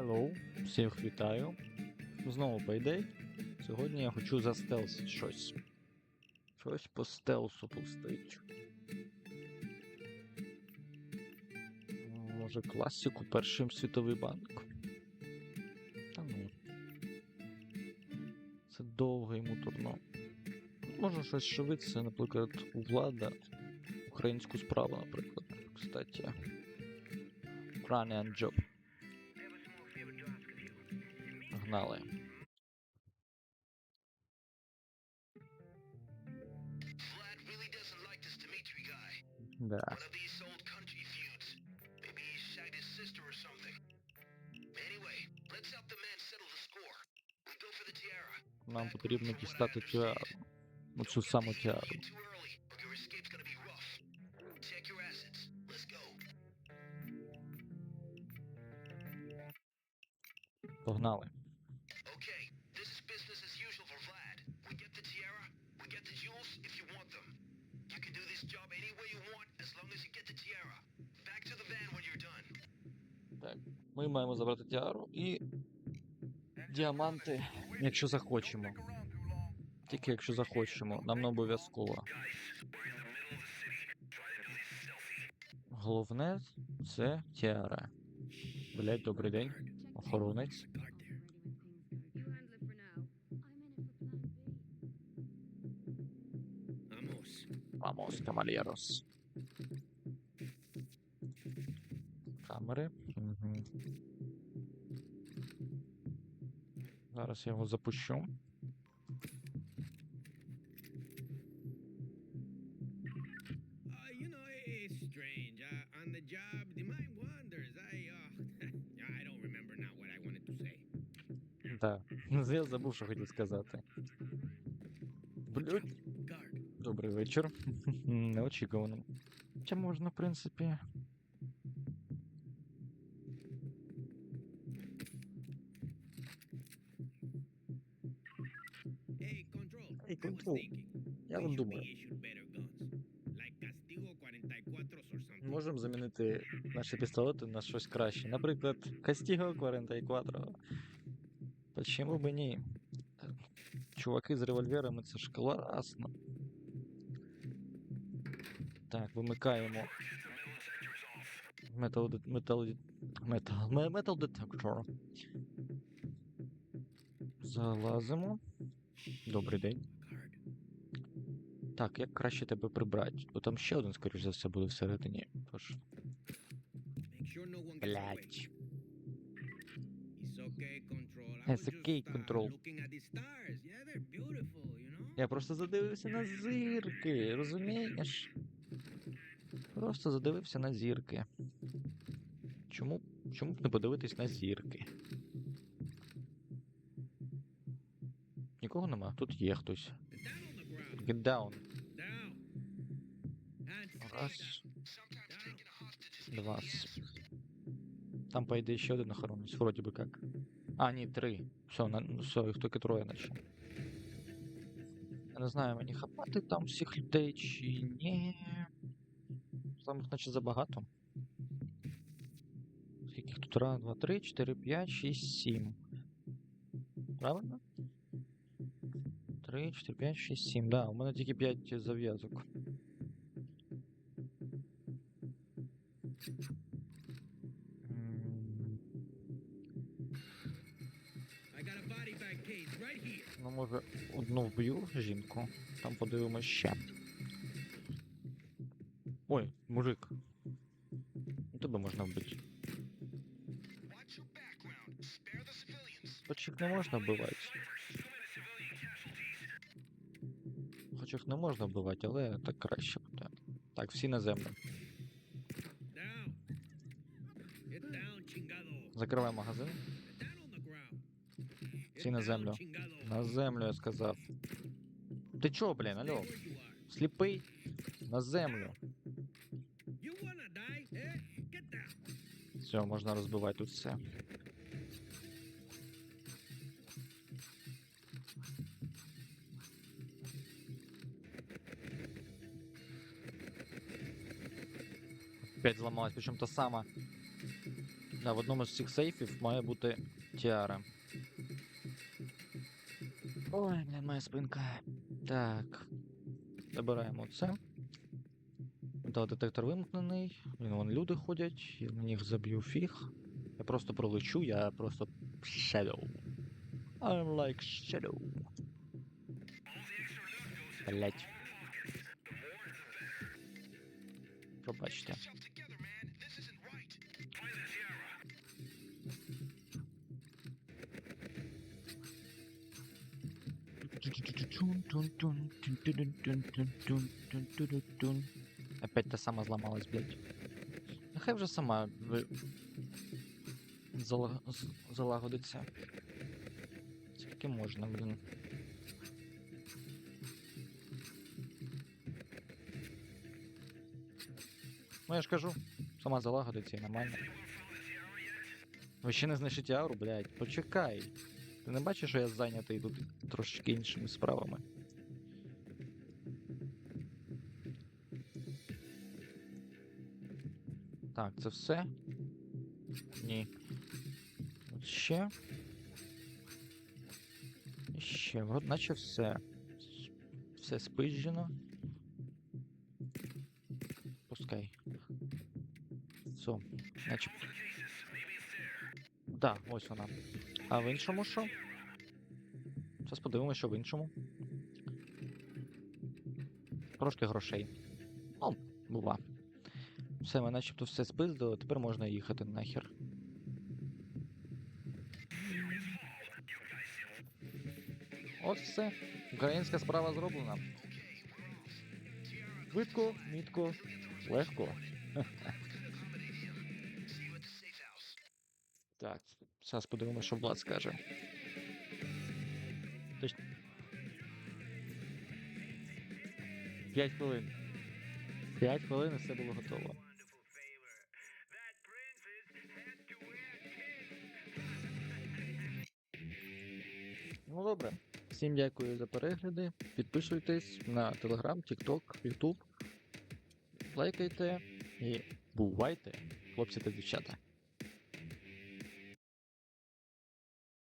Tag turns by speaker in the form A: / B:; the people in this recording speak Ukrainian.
A: Hello, всіх вітаю. Знову Payday. Сьогодні я хочу застелсити щось. Щось по стелсу пустить. Може класику Перший світовий банк. Та ну. Це довго йому турно. Можна щось швидше, наприклад, у влада. Українську справу, наприклад. Кстати. Ukrainian job. Погнали. Да. Нам потрібно дістати тіару. Оцю саму тіару.
B: Too
A: Ми маємо забрати тіару і діаманти, якщо захочемо. Тільки якщо захочемо, нам не обов'язково. Головне це тіара. Блять, добрий день. Охоронець.
B: Vamos.
A: Кавальєрос. Камери. Угу. Зараз я його запущу.
C: Uh, strange. Uh, uh.
A: Так, я забув, що хотів сказати. Блять, добрий вечір. Неочікувано. Хоча можна, в принципі.
C: Castigo 44 or something.
A: Можемо замінити наші пістолети на щось краще. Наприклад, Castigo 44. Почему б і ні? Чуваки з револьверами це ж класно. Так, вимикаємо. Metal, metal, metal, me- metal detector. Залазимо. Добрий день. Так, як краще тебе прибрати? Бо там ще один, скоріш за все, буде всередині. Тож. Блять.
C: It's okay, control.
A: Я просто задивився на зірки, розумієш? Просто задивився на зірки. Чому, чому б не подивитись на зірки? Нікого нема, тут є хтось. Get. Down. Раз, два. Там пойде ще один охоронець, вроді би як. А, ні, три. Все, на, все, їх тільки троє наче. Я не знаю, мені хапати там всіх людей чи ні. Там їх наче забагато. Скільки тут? Раз, два, три, чотири, п'ять, шість, сім. Правильно? Три, чотири, п'ять, шість, сім. Да, у мене тільки п'ять зав'язок. Ну, може, одну вб'ю жінку, там подивимось ще. Ой, мужик. Тебе можна вбити. Їх не можна вбивати. Хоч їх не можна вбивати, але так краще буде. Так, всі на землю. Закривай магазин. Всі на
C: down,
A: землю.
C: chingado.
A: На землю, я сказав. Ти чо, блін,
C: Stay
A: алло?
C: where you are.
A: Сліпий? На землю.
C: You wanna die, eh? Get down.
A: Все, можна розбивати тут все. Опять зламалась, причем та сама. Да, в одному з цих сейфів має бути тіара. Ой, бля, моя спинка. Так. Забираємо це. Да, детектор вимкнений. Блін, вон люди ходять, я на них заб'ю фіг. Я просто пролечу, я просто shadow. I'm like shadow. Блять. Пробачте. Опять та сама зламалась, блядь. Нехай вже сама ви... зала... залагодиться. Скільки можна, блін. Ну я ж кажу, сама залагодиться і нормально. Ви ще не знайшли ауру, блядь, почекай. Ти не бачиш, що я зайнятий тут трошечки іншими справами? Так, це все? Ні. От ще. І ще, от наче все. Все спизжено. Пускай. Все, наче. Да, ось вона. А в іншому що? Зараз подивимося, що в іншому. Трошки грошей. Ну, бува. Все, ми начебто все спиздили, тепер можна їхати нахер. От все. Українська справа зроблена. Швидко, мітко, легко. Зараз подивимося, що Влад скаже. Точ... 5 хвилин. 5 хвилин і все було готово. Ну добре. Всім дякую за перегляди. Підписуйтесь на Telegram, TikTok, YouTube. Лайкайте і бувайте, хлопці та дівчата.